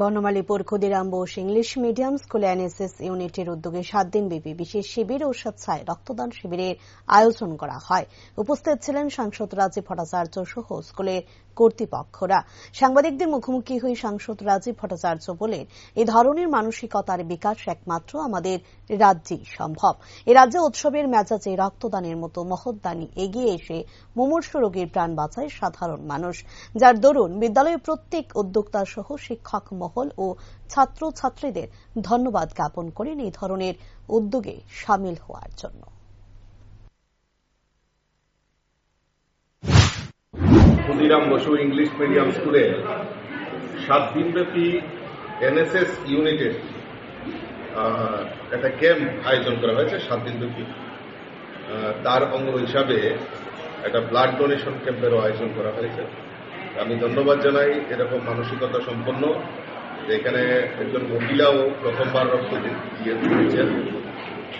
বর্ণমালীপুর Khudiram Bose English medium স্কুলে NSS ইউনিটের উদ্যোগে সাত দিনব্যাপী বিশেষ শিবির ও স্বেচ্ছায় রক্তদান শিবিরের আয়োজন করা হয়। উপস্থিত ছিলেন সাংসদ রাজীব ভট্টাচার্য সহ স্কুলের কর্তৃপক্ষরা। সাংবাদিকদের মুখোমুখি হয়ে সাংসদ রাজীব ভট্টাচার্য বলেন, এ ধরনের মানসিকতার বিকাশ একমাত্র আমাদের রাজ্যেই সম্ভব। এ রাজ্যে উৎসবের মেজাজে রক্তদানের মতো মহৎদানি এগিয়ে এসে মুমূর্ষ রোগীর প্রাণ বাঁচায় সাধারণ মানুষ। যার দরুন বিদ্যালয়ের প্রত্যেক উদ্যোক্তা সহ শিক্ষক মহল ও ছাত্র ছাত্রীদের ধন্যবাদ জ্ঞাপন করেন এই ধরনের উদ্যোগে সামিল হওয়ার জন্য। ক্ষুদিরাম বসু ইংলিশ মিডিয়াম স্কুলে সাত দিনব্যাপী এনএসএস ইউনিটের একটা ক্যাম্প আয়োজন করা হয়েছে সাত দিনব্যাপী তার অঙ্গ হিসাবে একটা ব্লাড ডোনেশন ক্যাম্পেরও আয়োজন করা হয়েছে। আমি ধন্যবাদ জানাই এরকম মানসিকতা সম্পন্ন যে এখানে একজন মহিলাও প্রথমবার রক্ত দিয়েছেন।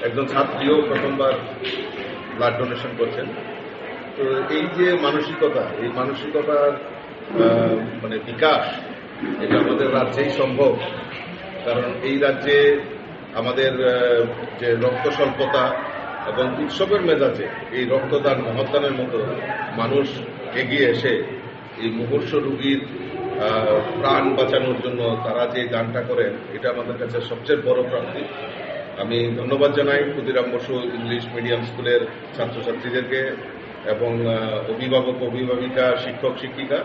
একজন ছাত্রীও প্রথমবার ব্লাড ডোনেশন করছেন। তো এই যে মানসিকতা, এই মানসিকতার মানে বিকাশ এটা আমাদের রাজ্যেই সম্ভব। কারণ এই রাজ্যে আমাদের যে রক্ত স্বল্পতা এবং উৎসবের মেজাজে এই রক্তদান মহদানের মতো মানুষ এগিয়ে এসে এই মুমূর্ষ রুগীর প্রাণ বাঁচানোর জন্য তারা যে দানটা করেন, এটা আমাদের কাছে সবচেয়ে বড় প্রাপ্তি। আমি ধন্যবাদ জানাই ক্ষুদিরাম বসু ইংলিশ মিডিয়াম স্কুলের ছাত্রছাত্রীদেরকে এবং অভিভাবক, অভিভাবিকা, শিক্ষক, শিক্ষিকা,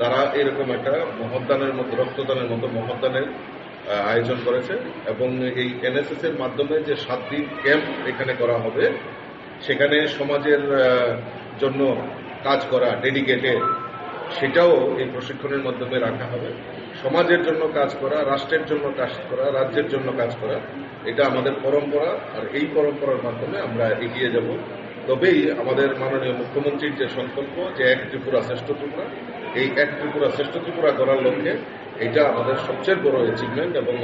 তারা এরকম একটা মহদানের মতো, রক্তদানের মতো মহদানের আয়োজন করেছে এবং এই এনএসএস এর মাধ্যমে যে সাত দিন ক্যাম্প এখানে করা হবে, সেখানে সমাজের জন্য কাজ করা, ডেডিকেটেড সেটাও এই প্রশিক্ষণের মাধ্যমে রাখা হবে। সমাজের জন্য কাজ করা, রাষ্ট্রের জন্য কাজ করা, রাজ্যের জন্য কাজ করা, এটা আমাদের পরম্পরা আর এই পরম্পরার মাধ্যমে আমরা এগিয়ে যাব। তবেই আমাদের মাননীয় মুখ্যমন্ত্রীর যে সংকল্প যে এক ত্রিপুরা শ্রেষ্ঠ ত্রিপুরা, এই এক ত্রিপুরা শ্রেষ্ঠ ত্রিপুরা করার লক্ষ্যে এটা আমাদের সবচেয়ে বড় অ্যাচিভমেন্ট এবং